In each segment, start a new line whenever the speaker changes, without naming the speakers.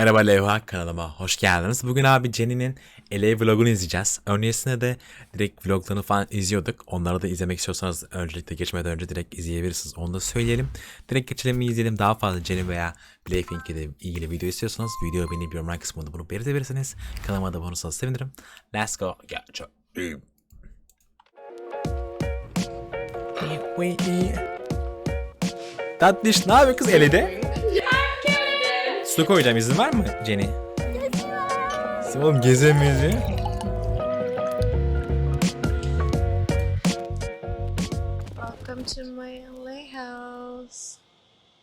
Merhaba Levha kanalıma hoş geldiniz. Bugün abi Jenny'nin LA vlogunu izleyeceğiz. Öncesinde de direkt vloglarını falan izliyorduk. Onları da izlemek istiyorsanız öncelikle geçmeden önce direkt izleyebilirsiniz. Onu da söyleyelim. Direkt geçelim mi izleyelim. Daha fazla Jenny veya Blackpink ile ilgili video istiyorsanız videoyu beğenip yorumlar kısmında bunu belirtebilirsiniz. Kanalıma da abone olursanız sevinirim. Let's go. Geçelim. Tatlış ne yapıyor kız Ele'de? Su koyacağım izin var mı Jenny? Oğlum gezemiyoruz ya.
Welcome to my LA house.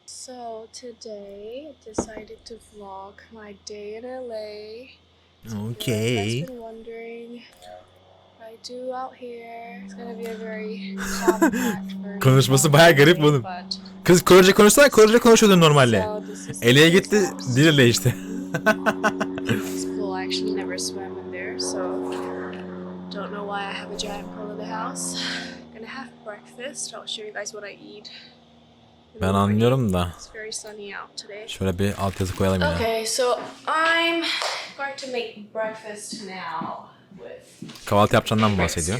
So today I decided to vlog my day in LA.
Okay.
I've been wondering what I do out here. It's gonna be a very
Konuşması
my
garip bunun.
but-
Kız Korece konuşsana Korece konuşuyordu normalde.
My
gitti
house.
dil değişti.
This pool I actually never swam in there, so don't know why I have a giant pool in the house. Gonna have breakfast. I'll show you guys what I eat. in the
Ben anlıyorum da. Şöyle bir alt yazı koyalım ya.
Okay, so I'm going to make breakfast now with
Kahvaltı yapacağından bahsediyor?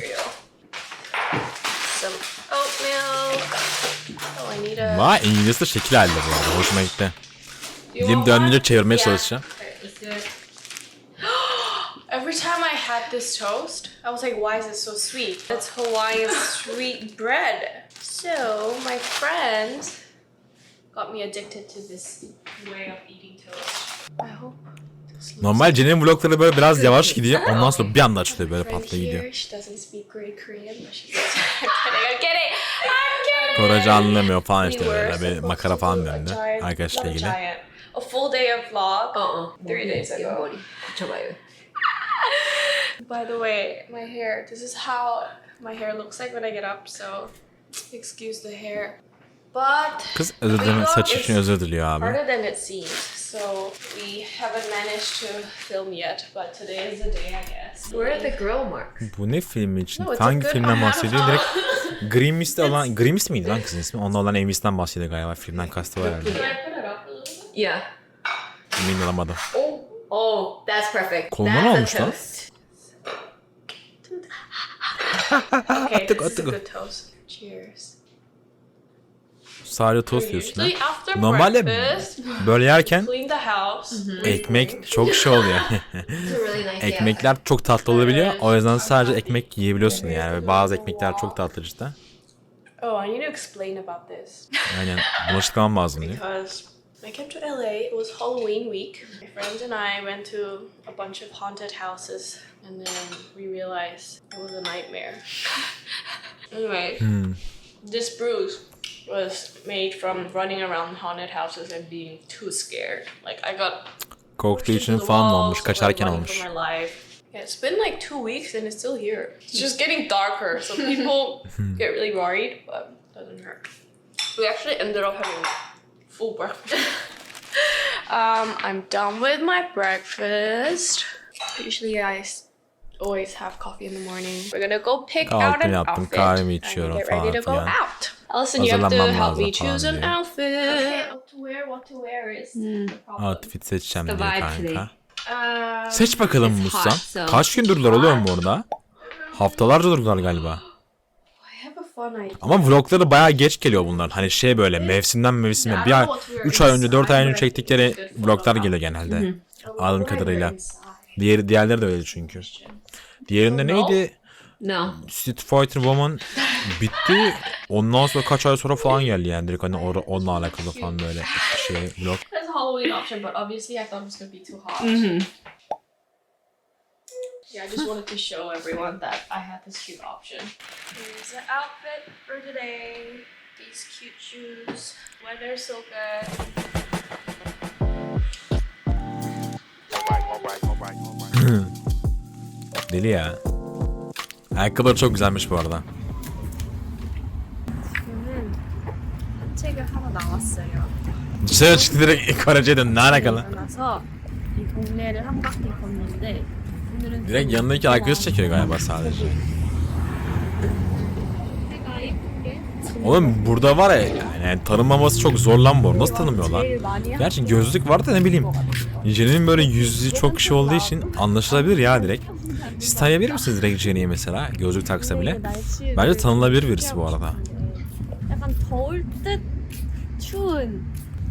Some oat milk.
Vay İngilizce şekil halde bu arada. Hoşuma gitti. Dilim
one?
çevirmeye
Yeah.
çalışacağım.
Every time I had this toast, I was like, why is it so sweet? It's Hawaiian sweet bread. So, my friend got me addicted to this way of eating toast. I hope
Normal Jenny'nin vlogları böyle biraz yavaş gidiyor. Ondan sonra bir anda açılıyor böyle patla gidiyor. Korece anlamıyor falan işte böyle bir makara falan döndü arkadaşla ilgili.
A full day of vlog. Three days ago. By the way, my hair. This is how my hair looks like when I get up. So excuse the hair. But
Kız özür dilerim saç için özür diliyor abi.
harder than it seems. So we haven't managed to film yet. But today is the day, I guess.
Where are the grill marks?
Bu ne filmi için?
No,
Hangi
good-
filmden bahsediyor? Direkt Green olan Green Mist miydi lan kızın ismi? Onda olan Amy's'ten bahsediyor galiba. Filmden kastı var herhalde.
Yeah.
Emin olamadım.
Oh,
Oh, that's perfect.
Koluna
that's
ne
a
olmuş lan?
okay. This is a good toast. Cheers.
Sadece tost diyorsun ha. Normalde böyle yerken ekmek çok şey oluyor. Ekmekler çok tatlı olabiliyor. O yüzden sadece ekmek yiyebiliyorsun yani. Bazı ekmekler çok tatlı cidden.
Oh, I need to explain about this.
Aynen. Bunu açıklamam lazım diyor.
because I came to LA. It was Halloween week. My friends and I went to a bunch of haunted houses, and then we realized it was a nightmare. anyway, this bruise was made from running around haunted houses and being too scared. Like I got
Korktuğu
pushed
için
into the
falan olmuş? Kaçarken olmuş.
my life. Yeah, it's been like two weeks and it's still here. It's just getting darker, so people get really worried, but it doesn't hurt. We actually ended up having full breakfast. um, I'm done with my breakfast. Usually I always have coffee in the morning. We're gonna go pick out
Kahvaltımı
an
yaptım,
outfit
kahvemi
and
içiyorum
get ready
falan
to go
filan.
out. Alison, you have to
Hazırlanmam
help
lazım
me choose an
diyor.
outfit. Okay, what to wear, what to wear is the problem.
Outfit seçeceğim
The
diyor
vibe
kanka.
today.
Um,
Seç bakalım
It's hot, so-
Kaç gün durdular oluyor mu orada? Haftalarca durdular galiba.
I have a fun idea.
Ama vlogları bayağı geç geliyor bunlar. Hani şey böyle mevsimden mevsime bir ay, 3 ay önce 4 ay önce çektikleri vloglar geliyor genelde. Anladığım kadarıyla. Diğeri, diğerleri de öyle çünkü. Diğerinde neydi?
No.
Street Fighter Woman bitti. Ondan sonra kaç ay sonra falan geldi yani. Direkt hani or- onunla alakalı falan böyle şey vlog.
There's a Halloween option, but obviously I thought it was gonna be too hot. Yeah, I just wanted to show everyone that I had this cute option. Here's the outfit for today. These cute shoes. Weather's so good.
Deli ya. Ayakkabıları çok güzelmiş bu arada. Dışarı çıktı direkt Korece'ye dön. Ne alakalı? Direkt yanındaki arkadaş çekiyor galiba sadece.
해가 예쁘게
Oğlum burada var ya yani tanınmaması çok zor lan bu. Nasıl tanımıyorlar? Gerçi gözlük var da ne bileyim. Jenny'nin böyle yüzü çok şey olduğu için anlaşılabilir ya direkt. Siz tanıyabilir misiniz direkt Jenny'yi mesela? Gözlük taksa bile. Bence tanınabilir birisi bu arada.
약간 더울 듯 추운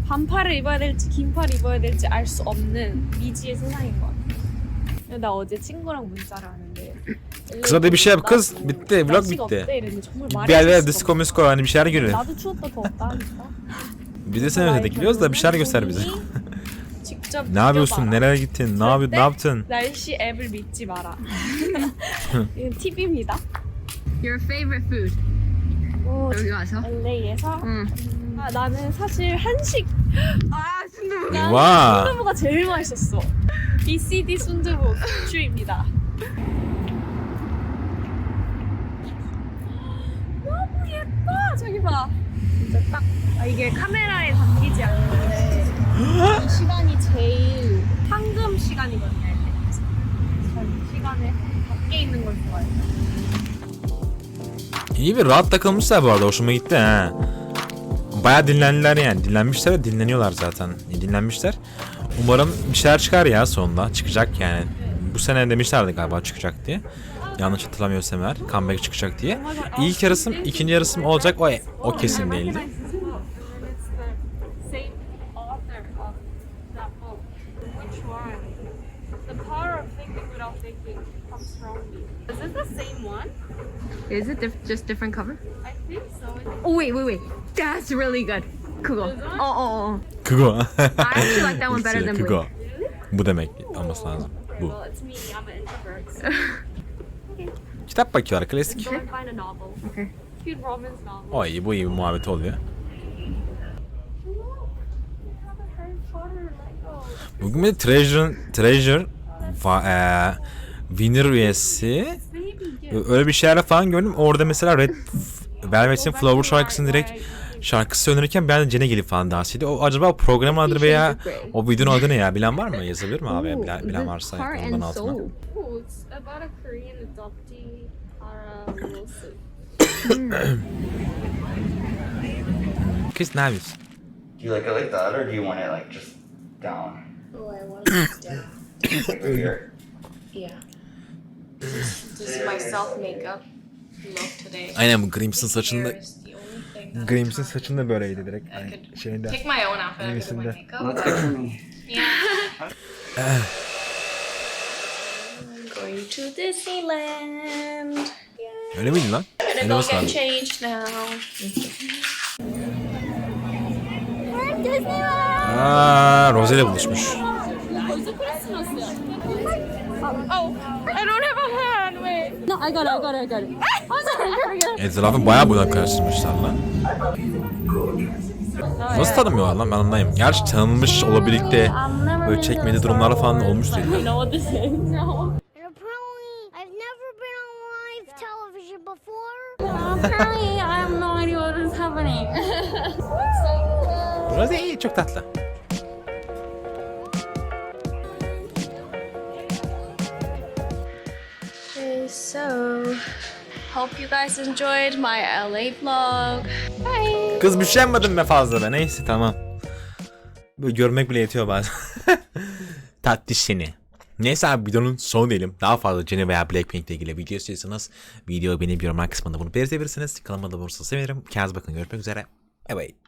반팔을 입어야 될지 긴팔을 입어야 될지 알 수 없는 미지의 세상인 것 같아. 나 어제 친구랑 문자를 하는데
Kısa da bir şey yap kız. Bitti. Vlog
날씨가
bitti.
어때? 이랬는데 정말 말이
Bir
안
yerlere
됐어.
disco misko hani bir şeyler görelim.
나도 추웠다 더웠다 하니까
Biz de seni özledik biliyoruz da bir şeyler göster bize.
직접
Ne yapıyorsun?
느껴봐라.
Nereye gittin? Ne, yapı- ne yaptın?
날씨 앱을 믿지 마라. 이건 팁입니다.
Your favorite food?
오,
여기 와서?
LA에서
응.
아, 나는 사실 한식
아 순두부.
와.
순두부가 제일 맛있었어. BCD 순두부 슈입니다. 예뻐. 저기 봐. 진짜 딱 아, 이게 카메라에 담기지 않는데 이 시간이 제일 황금 시간이거든요. LA에서. 전 시간에 밖에 있는 걸 좋아해요.
İyi bir rahat takılmışlar bu arada hoşuma gitti ha. Baya dinlendiler yani. Dinlenmişler ve dinleniyorlar zaten. E, Dinlenmişler. Umarım bir şeyler çıkar ya sonunda. Çıkacak yani. Bu sene demişlerdi galiba çıkacak diye. Yanlış hatırlamıyorsam eğer comeback çıkacak diye. İlk yarısım, ikinci yarısım olacak o, o kesin değildi.
Is it
diff- just different cover?
I think so.
Oh wait, wait, wait. That's really good.
Kugo. Oh,
oh, oh. Kugo.
I
actually like that one better than
Kugo. Bu demek olması lazım. Bu.
Well, it's me. I'm an introvert. So.
Kitap bakıyorlar klasik.
Okay.
O iyi bu iyi bir muhabbet oluyor. Bugün bir Treasure, Treasure va, eee, winner üyesi öyle bir şeyler falan gördüm. Orada mesela Red Velvet'in Flower şarkısını direkt şarkısı söylenirken ben de Jen'e gelip falan dans ediyor. O acaba o programın adı veya o videonun adı ne ya? Bilen var mı? Yazabilir mi abi? Bilen, bilen varsa ondan altına.
Ara Wilson.
Kız ne yapıyorsun?
Do you like it like that, or do you want it like just down?
Oh, I want this down.
Like here?
Yeah. This is my self makeup look today.
Aynen bu Grims'in saçında Grims'in saçında böyleydi direkt. Yani şeyinde.
pick my own outfit.
That's good for me.
Yeah going to Disneyland. Yeah.
Öyle miydi lan?
I'm
gonna
go get changed now.
Aa, Rose ile buluşmuş.
No, I got it, I got it, I got it.
Etrafın bayağı budak karıştırmışlar lan. Nasıl tanımıyorlar lan ben anlayayım. Gerçi tanınmış olabilir de böyle çekmedi durumları falan
olmuş
olmuştur. Apparently,
I have no idea what is happening.
Rose iyi çok tatlı.
Okay, so hope you guys enjoyed my LA vlog. Bye.
Kız üşenmedim be fazla be neyse tamam. Böyle görmek bile yetiyor bazen. Tatlış seni. Neyse abi videonun sonu diyelim. Daha fazla Jenny veya Blackpink ile ilgili video istiyorsanız videoyu benim yorumlar kısmında bunu belirtebilirsiniz. Kanalıma da bulursanız sevinirim. Kendinize bakın görüşmek üzere. Bye.